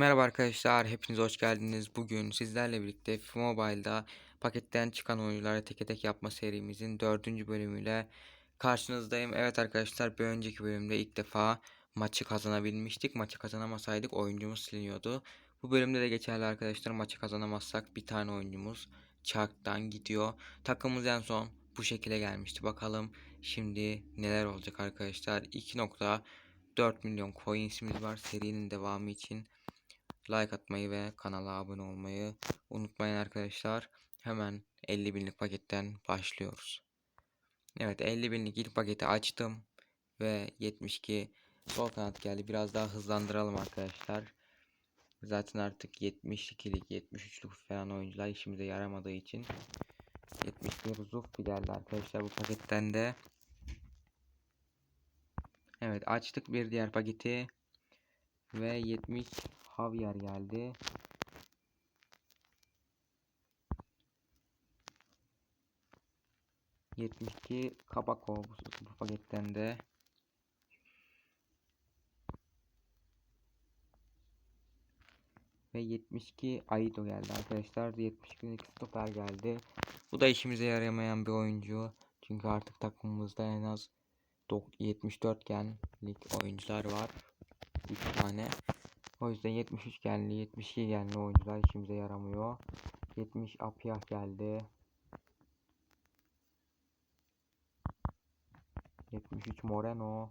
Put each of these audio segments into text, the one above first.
Merhaba arkadaşlar, hepiniz hoş geldiniz. Bugün sizlerle birlikte FIFA paketten çıkan oyuncuları tek tek yapma serimizin dördüncü bölümüyle karşınızdayım. Evet arkadaşlar, bir önceki bölümde ilk defa maçı kazanabilmiştik. Maçı kazanamasaydık oyuncumuz siliniyordu. Bu bölümde de geçerli arkadaşlar. Maçı kazanamazsak bir tane oyuncumuz çarktan gidiyor. Takımımız en son bu şekilde gelmişti. Bakalım şimdi neler olacak arkadaşlar. 2.4 milyon coinsimiz var serinin devamı için like atmayı ve kanala abone olmayı unutmayın arkadaşlar. Hemen 50 binlik paketten başlıyoruz. Evet 50 binlik ilk paketi açtım ve 72 sol kanat geldi. Biraz daha hızlandıralım arkadaşlar. Zaten artık 72'lik 73'lük falan oyuncular işimize yaramadığı için 71 Zuffi geldi arkadaşlar bu paketten de. Evet açtık bir diğer paketi ve 70 Javier geldi. Yetmiş iki Kabako bu, bu paketten de. Ve 72 Aido geldi arkadaşlar. 72 stoper geldi. Bu da işimize yaramayan bir oyuncu. Çünkü artık takımımızda en az 74 genlik oyuncular var. 3 tane. O yüzden 73 genli, 72 genli oyuncular işimize yaramıyor. 70 Apiyah geldi. 73 Moreno.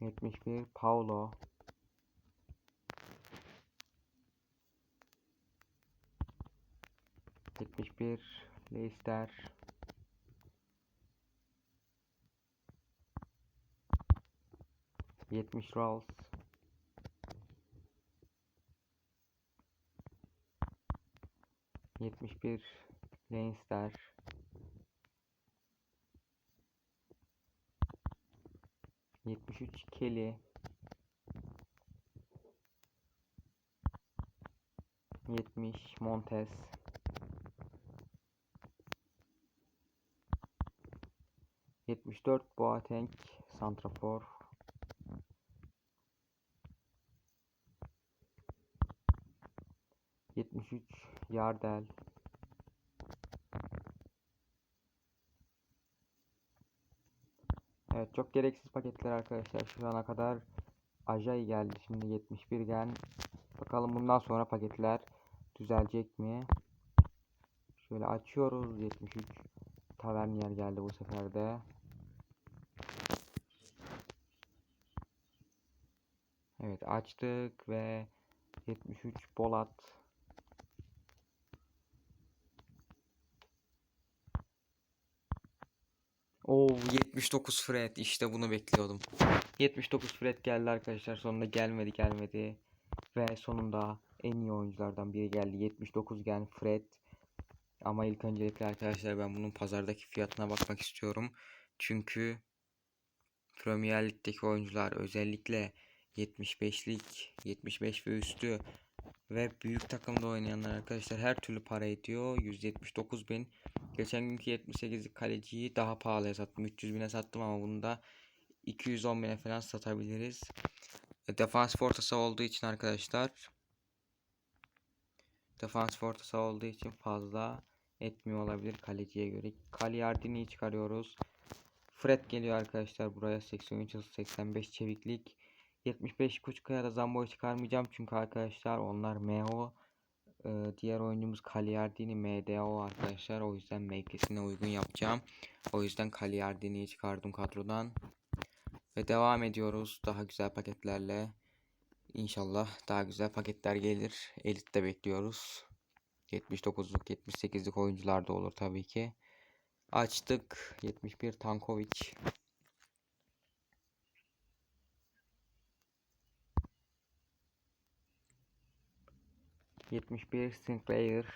Yetmiş bir Paulo. Yetmiş bir Leicester. Yetmiş Rolls. Yetmiş bir Leinster. Yetmiş üç Kelly. Yetmiş Montes. Yetmiş dört Boateng Santrafor. Yetmiş üç Yardel. Evet çok gereksiz paketler arkadaşlar. Şu ana kadar Ajay geldi. Şimdi 71 gen bakalım bundan sonra paketler düzelecek mi? Şöyle açıyoruz. 73 Tavernier geldi bu sefer de. Evet açtık ve 73 Bolat Oo 79 Fred işte bunu bekliyordum. 79 Fred geldi arkadaşlar sonunda gelmedi gelmedi. Ve sonunda en iyi oyunculardan biri geldi. 79 gen Fred. Ama ilk öncelikle arkadaşlar ben bunun pazardaki fiyatına bakmak istiyorum. Çünkü Premier Lig'deki oyuncular özellikle 75'lik 75 ve üstü ve büyük takımda oynayanlar arkadaşlar her türlü para ediyor. 179 bin. Geçen günkü 78'lik kaleciyi daha pahalıya sattım. 300 bine sattım ama bunu da 210 bine falan satabiliriz. Defans fortası olduğu için arkadaşlar defans fortası olduğu için fazla etmiyor olabilir kaleciye göre. Cagliardini'yi çıkarıyoruz. Fred geliyor arkadaşlar buraya 83 hız 85 çeviklik. 75 Kuçka'ya da Zambo'yu çıkarmayacağım çünkü arkadaşlar onlar MO ee, diğer oyuncumuz Cagliardini MDO arkadaşlar. O yüzden mevkisine uygun yapacağım. O yüzden Cagliardini'yi çıkardım kadrodan. Ve devam ediyoruz daha güzel paketlerle. İnşallah daha güzel paketler gelir. Elit'te bekliyoruz. 79'luk 78'lik oyuncular da olur tabii ki. Açtık. 71 Tankovic. 71 Sinclair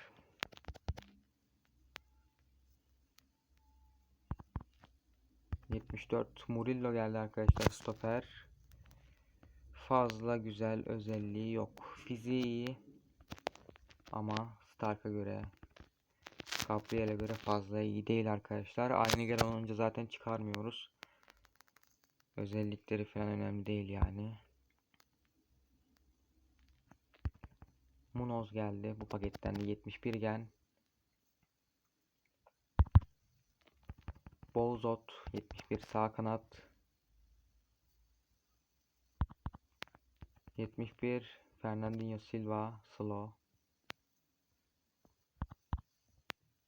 dört Murillo geldi arkadaşlar stoper. Fazla güzel özelliği yok. Fiziği iyi. Ama Stark'a göre Gabriel'e göre fazla iyi değil arkadaşlar. Aynı gelen olunca zaten çıkarmıyoruz. Özellikleri falan önemli değil yani. Munoz geldi. Bu paketten de 71 gen. Bozot 71 sağ kanat. 71 Fernandinho Silva slow.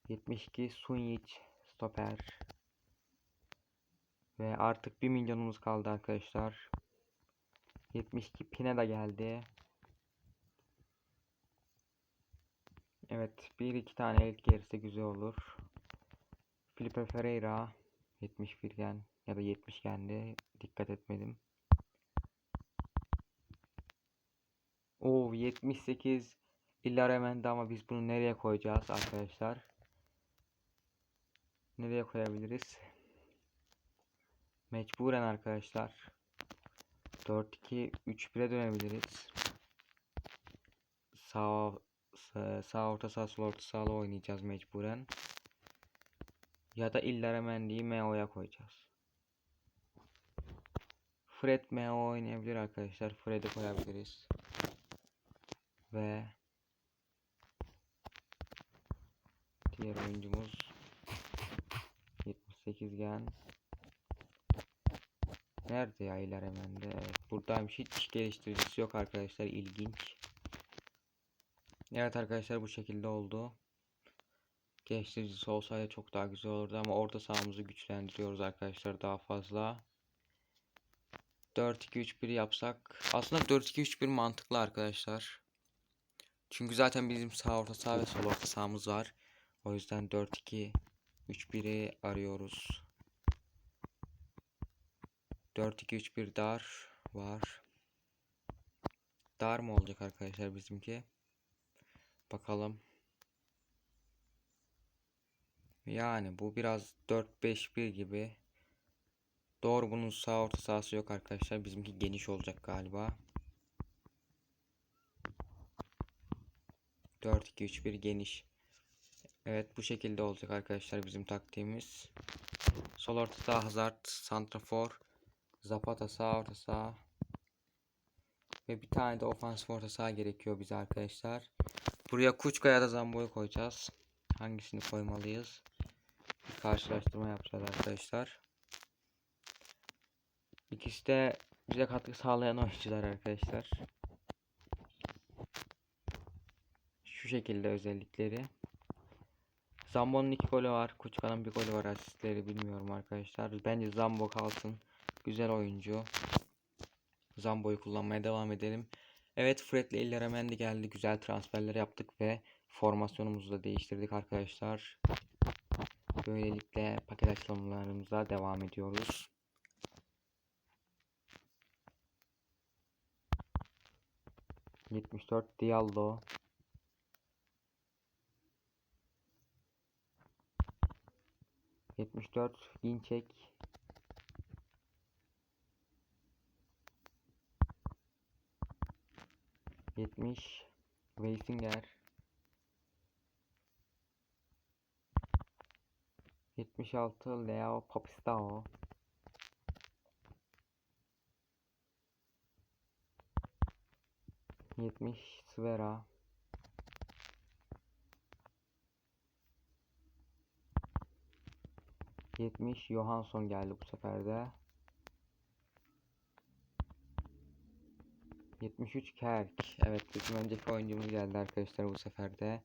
72 Sunyic stoper. Ve artık 1 milyonumuz kaldı arkadaşlar. 72 Pineda geldi. Evet, bir iki tane elit gelirse güzel olur. Felipe Ferreira 71 gen ya da 70 gendi. Dikkat etmedim. Oo 78 Illaremendi ama biz bunu nereye koyacağız arkadaşlar? Nereye koyabiliriz? Mecburen arkadaşlar. 4-2-3-1'e dönebiliriz. Sağ sağ, sağ orta sağ sol orta sağla oynayacağız mecburen. Ya da Illaramendi'yi MO'ya koyacağız. Fred MO oynayabilir arkadaşlar. Fred'i koyabiliriz. Ve diğer oyuncumuz 78 gen Nerede ya Illaramendi? Evet buradaymış. Hiç geliştiricisi yok arkadaşlar. İlginç. Evet arkadaşlar bu şekilde oldu. Geliştiricisi olsaydı çok daha güzel olurdu ama orta sahamızı güçlendiriyoruz arkadaşlar daha fazla. 4-2-3-1 yapsak aslında 4-2-3-1 mantıklı arkadaşlar. Çünkü zaten bizim sağ orta saha ve sol orta sahamız var. O yüzden 4-2-3-1'i arıyoruz. 4-2-3-1 dar var. Dar mı olacak arkadaşlar bizimki? Bakalım. Yani bu biraz 4-5-1 gibi. Doğru bunun sağ orta sahası yok arkadaşlar. Bizimki geniş olacak galiba. 4-2-3-1 geniş. Evet bu şekilde olacak arkadaşlar bizim taktiğimiz. Sol orta saha Hazard, Santrafor, Zapata sağ orta saha. Ve bir tane de ofansif orta saha gerekiyor bize arkadaşlar. Buraya Kuçka ya da Zambo'yu koyacağız. Hangisini koymalıyız? Bir karşılaştırma yapacağız arkadaşlar. İkisi de bize katkı sağlayan oyuncular arkadaşlar. Şu şekilde özellikleri. Zambo'nun iki golü var. Kuçka'nın bir golü var. Asistleri bilmiyorum arkadaşlar. Bence Zambo kalsın. Güzel oyuncu. Zambo'yu kullanmaya devam edelim. Evet Fred ile Illaramendi geldi. Güzel transferler yaptık ve formasyonumuzu da değiştirdik arkadaşlar. Böylelikle paket açılımlarımıza devam ediyoruz. Yetmiş dört Diallo. Yetmiş dört Ginçek. Yetmiş Weisinger. 76 Leo Papistao. Yetmiş Svera. Yetmiş Johansson geldi bu sefer de. 73 Kerk. Evet bizim önceki oyuncumuz geldi arkadaşlar bu sefer de.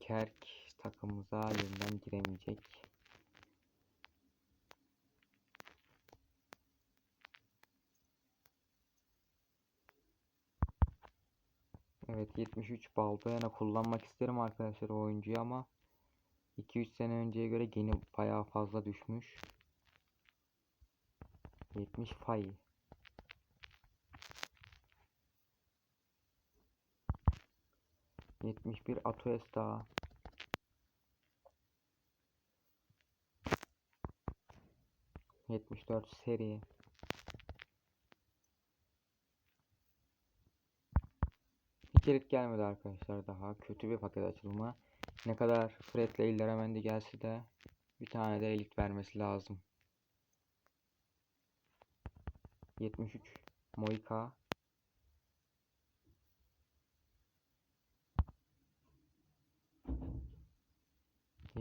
Kerk takımımıza yeniden giremeyecek. Evet 73 Balbuena kullanmak isterim arkadaşlar o oyuncuyu ama 2-3 sene önceye göre yeni bayağı fazla düşmüş. 70 Fay. Yetmiş bir Atuesta. Yetmiş dört seri. Hiç elit gelmedi arkadaşlar daha. Kötü bir paket açılımı. Ne kadar Fred ile gelse de bir tane de elit vermesi lazım. 73 Moika.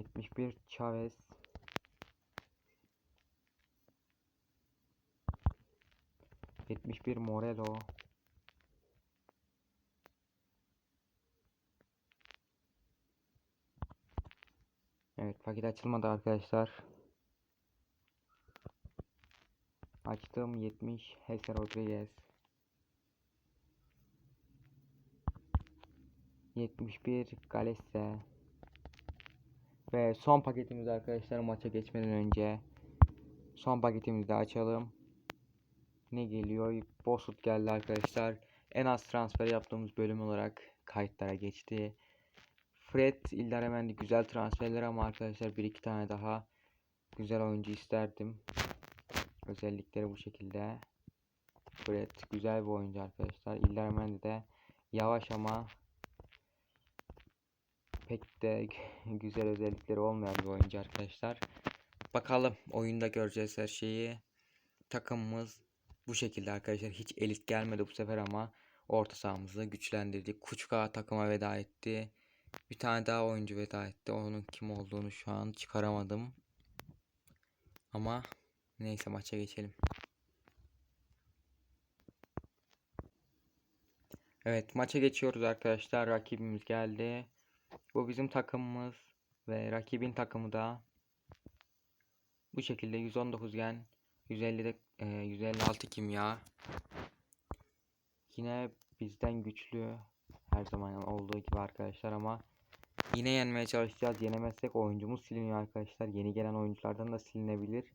Yetmiş bir Chavez. Yetmiş bir Morelo. Evet paket açılmadı arkadaşlar. Açtım 70 Hesse Rodriguez. 71 Galese. Ve son paketimiz arkadaşlar maça geçmeden önce son paketimizi de açalım. Ne geliyor? Bosut geldi arkadaşlar. En az transfer yaptığımız bölüm olarak kayıtlara geçti. Fred, Ildaramendi güzel transferler ama arkadaşlar bir iki tane daha güzel oyuncu isterdim. Özellikleri bu şekilde. Fred güzel bir oyuncu arkadaşlar. Ildaramendi de yavaş ama pek de güzel özellikleri olmayan bir oyuncu arkadaşlar. Bakalım oyunda göreceğiz her şeyi. Takımımız bu şekilde arkadaşlar. Hiç elit gelmedi bu sefer ama orta sahamızı güçlendirdik. Kuçka takıma veda etti. Bir tane daha oyuncu veda etti. Onun kim olduğunu şu an çıkaramadım. Ama neyse maça geçelim. Evet maça geçiyoruz arkadaşlar. Rakibimiz geldi. Bu bizim takımımız ve rakibin takımı da bu şekilde 119 gen 150'de e, 156 kimya. Yine bizden güçlü her zaman olduğu gibi arkadaşlar ama yine yenmeye çalışacağız. Yenemezsek oyuncumuz siliniyor arkadaşlar. Yeni gelen oyunculardan da silinebilir.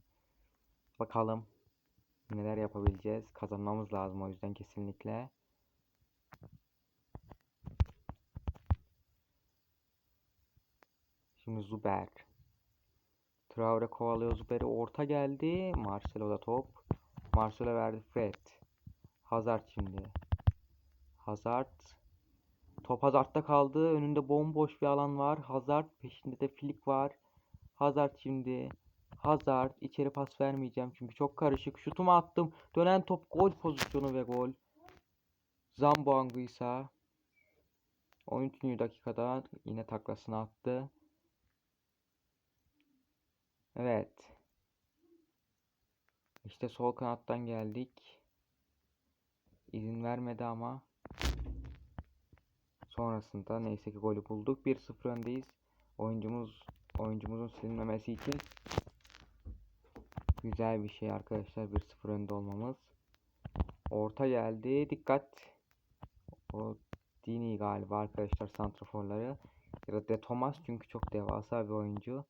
Bakalım neler yapabileceğiz. Kazanmamız lazım o yüzden kesinlikle. Şimdi Zuber. Traore kovalıyor Zuber'i. Orta geldi. Marcelo da top. Marcelo verdi Fred. Hazard şimdi. Hazard. Top Hazard'da kaldı. Önünde bomboş bir alan var. Hazard peşinde de Flick var. Hazard şimdi. Hazard içeri pas vermeyeceğim çünkü çok karışık. Şutumu attım. Dönen top gol pozisyonu ve gol. Zambo Anguissa 13. dakikada yine taklasını attı. Evet. İşte sol kanattan geldik. İzin vermedi ama sonrasında neyse ki golü bulduk. 1-0 öndeyiz. Oyuncumuz oyuncumuzun silinmemesi için güzel bir şey arkadaşlar 1-0 önde olmamız. Orta geldi. Dikkat. O Dini galiba arkadaşlar santraforları. Ya da De Thomas çünkü çok devasa bir oyuncu.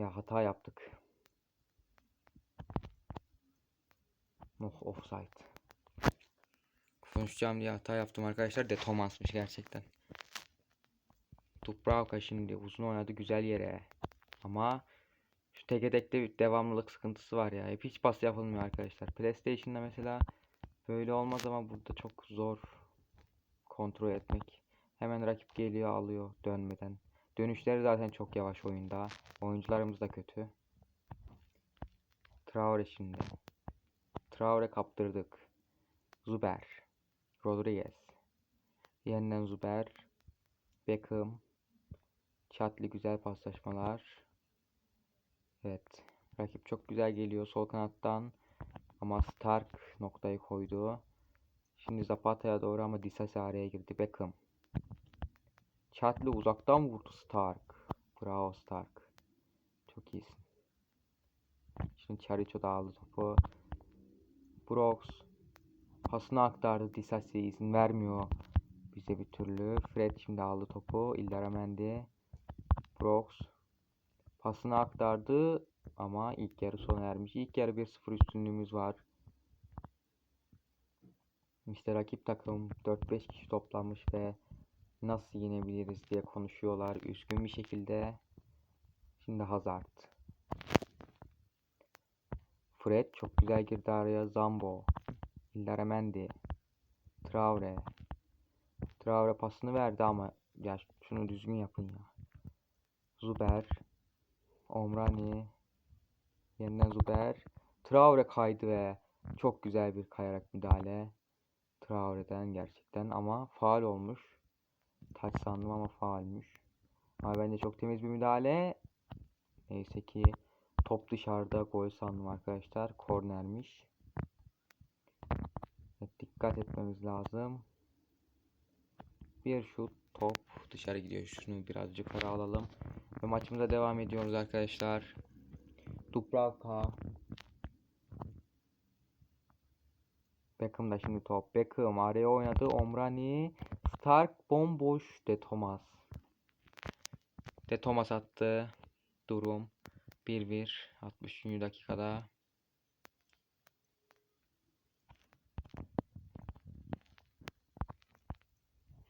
Ya hata yaptık. Oh offside. Konuşacağım diye hata yaptım arkadaşlar. De Thomas'mış gerçekten. Dubravka şimdi uzun oynadı güzel yere. Ama şu teke tekte bir devamlılık sıkıntısı var ya. Hep hiç pas yapılmıyor arkadaşlar. PlayStation'da mesela böyle olmaz ama burada çok zor kontrol etmek. Hemen rakip geliyor alıyor dönmeden. Dönüşleri zaten çok yavaş oyunda. Oyuncularımız da kötü. Traore şimdi. Traore kaptırdık. Zuber. Rodriguez. Yeniden Zuber. Beckham. Çatlı güzel paslaşmalar. Evet. Rakip çok güzel geliyor sol kanattan. Ama Stark noktayı koydu. Şimdi Zapata'ya doğru ama Disasi araya girdi. Beckham. Çatlı uzaktan vurdu Stark. Bravo Stark. Çok iyisin. Şimdi Charicho da aldı topu. Brooks pasını aktardı. Disasi izin vermiyor bize bir türlü. Fred şimdi aldı topu. Illaramendi. Brooks pasını aktardı ama ilk yarı sona ermiş. İlk yarı 1-0 üstünlüğümüz var. İşte rakip takım 4-5 kişi toplanmış ve nasıl yenebiliriz diye konuşuyorlar üzgün bir şekilde. Şimdi Hazard. Fred çok güzel girdi araya. Zambo. Illaramendi. Traore. Traore pasını verdi ama ya şunu düzgün yapın ya. Zuber. Omrani. Yeniden Zuber. Traore kaydı ve Çok güzel bir kayarak müdahale. Traore'den gerçekten ama faal olmuş. Taç sandım ama faalmiş. Ama bence çok temiz bir müdahale. Neyse ki top dışarıda gol sandım arkadaşlar. Kornermiş. Evet, dikkat etmemiz lazım. Bir şut top dışarı gidiyor. Şunu birazcık yukarı alalım. Ve maçımıza devam ediyoruz arkadaşlar. Dubravka. Beckham da şimdi top. Beckham araya oynadı. Omrani. Stark bomboş. De Thomas. De Thomas attı. Durum 1-1. 63. dakikada.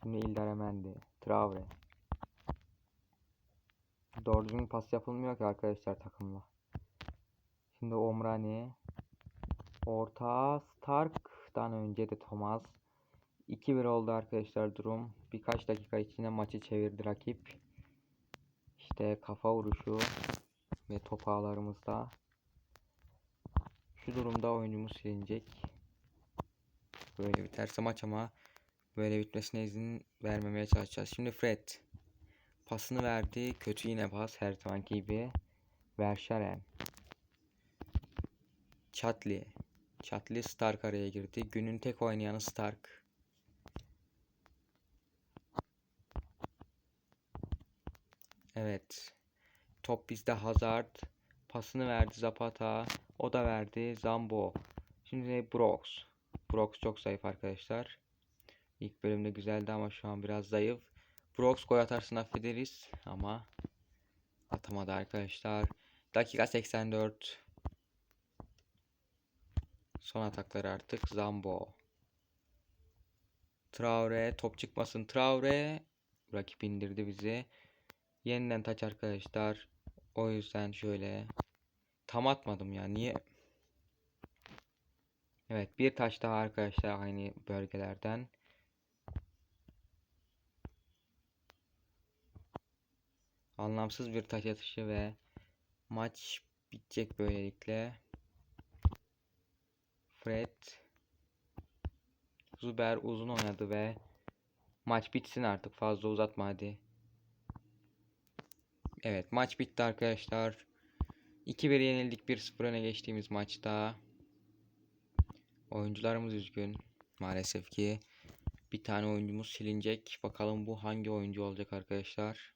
Şimdi İldar Emendi. Traore. Doğru düzgün pas yapılmıyor ki arkadaşlar takımla. Şimdi Omrani. Orta Stark'tan önce de Thomas. 2-1 oldu arkadaşlar durum. Birkaç dakika içinde maçı çevirdi rakip. İşte kafa vuruşu ve top ağlarımızda. Şu durumda oyuncumuz silinecek. Böyle biterse maç ama böyle bitmesine izin vermemeye çalışacağız. Şimdi Fred pasını verdi. Kötü yine pas her zamanki gibi. Verşaren. Chatli. Chatli Stark araya girdi. Günün tek oynayanı Stark. Evet. Top bizde Hazard. Pasını verdi Zapata. O da verdi Zambo. Şimdi Brox. Brox çok zayıf arkadaşlar. İlk bölümde güzeldi ama şu an biraz zayıf. Brox gol atarsın affederiz ama atamadı arkadaşlar. Dakika 84. Son atakları artık Zambo. Traore top çıkmasın Traore. Rakip indirdi bizi. Yeniden taç arkadaşlar. O yüzden şöyle tam atmadım ya. Niye? Evet bir taş daha arkadaşlar aynı bölgelerden. Anlamsız bir taç atışı ve maç bitecek böylelikle. Fred Zuber uzun oynadı ve maç bitsin artık fazla uzatma hadi. Evet maç bitti arkadaşlar. 2-1 yenildik 1-0 öne geçtiğimiz maçta. Oyuncularımız üzgün. Maalesef ki bir tane oyuncumuz silinecek. Bakalım bu hangi oyuncu olacak arkadaşlar.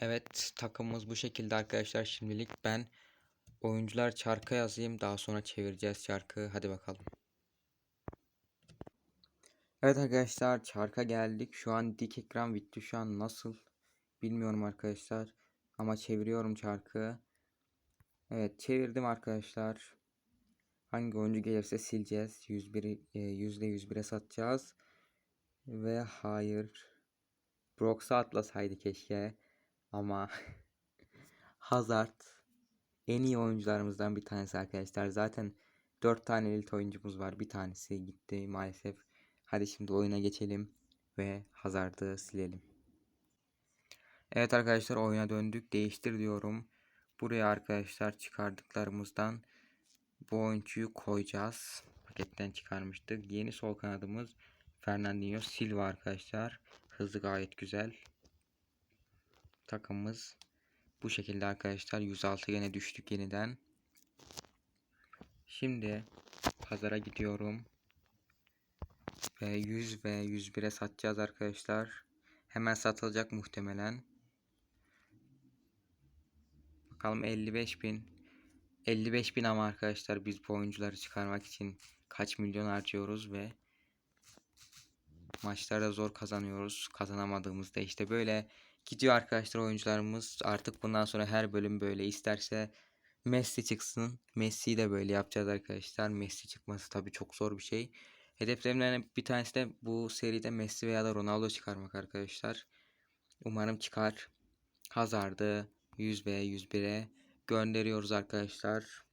Evet takımımız bu şekilde arkadaşlar şimdilik. Ben oyuncular çarka yazayım. Daha sonra çevireceğiz çarkı. Hadi bakalım. Evet arkadaşlar çarka geldik. Şu an dik ekran bitti. Şu an nasıl bilmiyorum arkadaşlar. Ama çeviriyorum çarkı. Evet çevirdim arkadaşlar. Hangi oyuncu gelirse sileceğiz. 101 yüzde 101'e satacağız. Ve hayır. Brox'a atlasaydı keşke. Ama Hazard en iyi oyuncularımızdan bir tanesi arkadaşlar. Zaten 4 tane elit oyuncumuz var. Bir tanesi gitti maalesef. Hadi şimdi oyuna geçelim ve Hazard'ı silelim. Evet arkadaşlar oyuna döndük. Değiştir diyorum. Buraya arkadaşlar çıkardıklarımızdan bu oyuncuyu koyacağız. Paketten çıkarmıştık. Yeni sol kanadımız Fernandinho Silva arkadaşlar. Hızlı gayet güzel. Takımımız bu şekilde arkadaşlar. 106 yine düştük yeniden. Şimdi pazara gidiyorum. Ve 100 ve 101'e satacağız arkadaşlar. Hemen satılacak muhtemelen. Bakalım 55 bin. 55 bin ama arkadaşlar biz bu oyuncuları çıkarmak için kaç milyon harcıyoruz ve maçlarda zor kazanıyoruz. Kazanamadığımızda işte böyle gidiyor arkadaşlar oyuncularımız. Artık bundan sonra her bölüm böyle isterse Messi çıksın. Messi'yi de böyle yapacağız arkadaşlar. Messi çıkması tabii çok zor bir şey. Hedeflerimden bir tanesi de bu seride Messi veya da Ronaldo çıkarmak arkadaşlar. Umarım çıkar. Hazard'ı 100 ve 101'e gönderiyoruz arkadaşlar.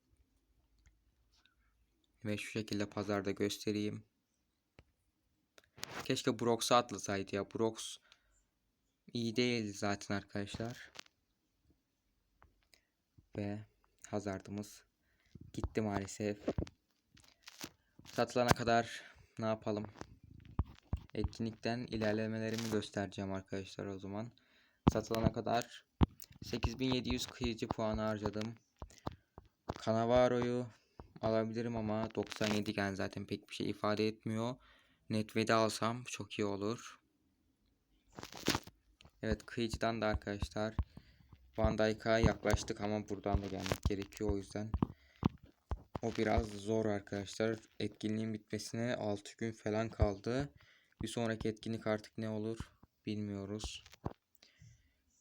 Ve şu şekilde pazarda göstereyim. Keşke Brox'a atlasaydı ya. Brox iyi değildi zaten arkadaşlar. be. Hazardımız gitti maalesef. Satılana kadar ne yapalım? Etkinlikten ilerlemelerimi göstereceğim arkadaşlar o zaman. Satılana kadar 8700 kıyıcı puanı harcadım. Cannavaro'yu alabilirim ama 97 gen zaten pek bir şey ifade etmiyor. Netved'i alsam çok iyi olur. Evet kıyıcıdan da arkadaşlar Van Dijk'a yaklaştık ama buradan da gelmek gerekiyor o yüzden. O biraz zor arkadaşlar. Etkinliğin bitmesine 6 gün falan kaldı. Bir sonraki etkinlik artık ne olur bilmiyoruz.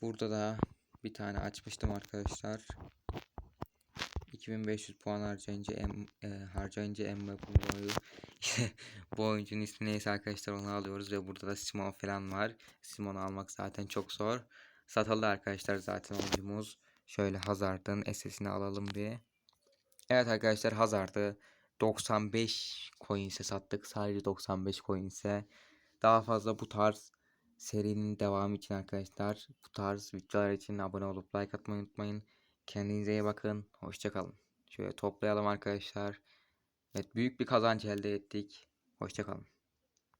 Burada da bir tane açmıştım arkadaşlar. 2500 puan harcayınca em, e, harcayınca Mbappe'yi bu oyuncunun ismi neyse arkadaşlar onu alıyoruz ve burada da Simon falan var. Simon'u almak zaten çok zor. Satıldı arkadaşlar zaten oyuncumuz. Şöyle Hazard'ın SS'ini alalım diye. Evet arkadaşlar Hazard'ı 95 coins'e sattık. Sadece 95 coins'e. Daha fazla bu tarz serinin devamı için arkadaşlar bu tarz videolar için abone olup like atmayı unutmayın. Kendinize iyi bakın. Hoşçakalın. Şöyle toplayalım arkadaşlar. Evet büyük bir kazanç elde ettik. Hoşçakalın.